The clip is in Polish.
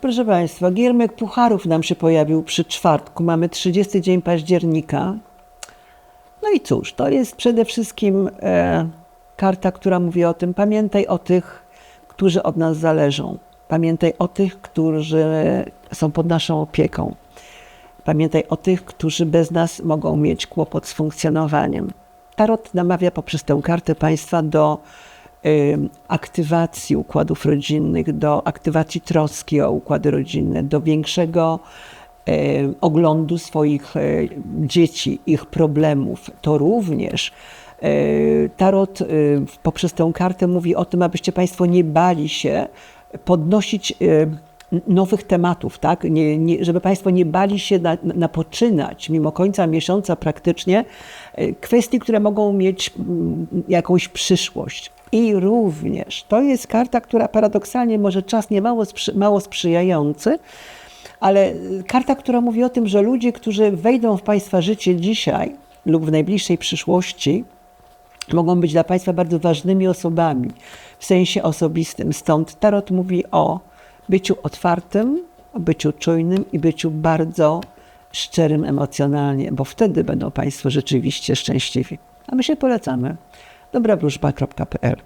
Proszę Państwa, giermek pucharów nam się pojawił przy czwartku. Mamy 30 dzień października. No i cóż, to jest przede wszystkim e, karta, która mówi o tym, pamiętaj o tych, którzy od nas zależą. Pamiętaj o tych, którzy są pod naszą opieką. Pamiętaj o tych, którzy bez nas mogą mieć kłopot z funkcjonowaniem. Tarot namawia poprzez tę kartę Państwa do aktywacji układów rodzinnych, do aktywacji troski o układy rodzinne, do większego oglądu swoich y, dzieci, ich problemów. To również y, Tarot y, poprzez tę kartę mówi o tym, abyście Państwo nie bali się podnosić nowych tematów, tak? Nie, nie, żeby Państwo nie bali się na, napoczynać mimo końca miesiąca praktycznie y, kwestii, które mogą mieć jakąś przyszłość. I również to jest karta, która paradoksalnie może czas nie mało, sprzy, mało sprzyjający, ale y, karta, która mówi o tym, że ludzie, którzy wejdą w Państwa życie dzisiaj lub w najbliższej przyszłości, mogą być dla Państwa bardzo ważnymi osobami w sensie osobistym. Stąd Tarot mówi o byciu otwartym, byciu czujnym i byciu bardzo szczerym emocjonalnie, bo wtedy będą Państwo rzeczywiście szczęśliwi. A my się polecamy. dobrawróżba.pl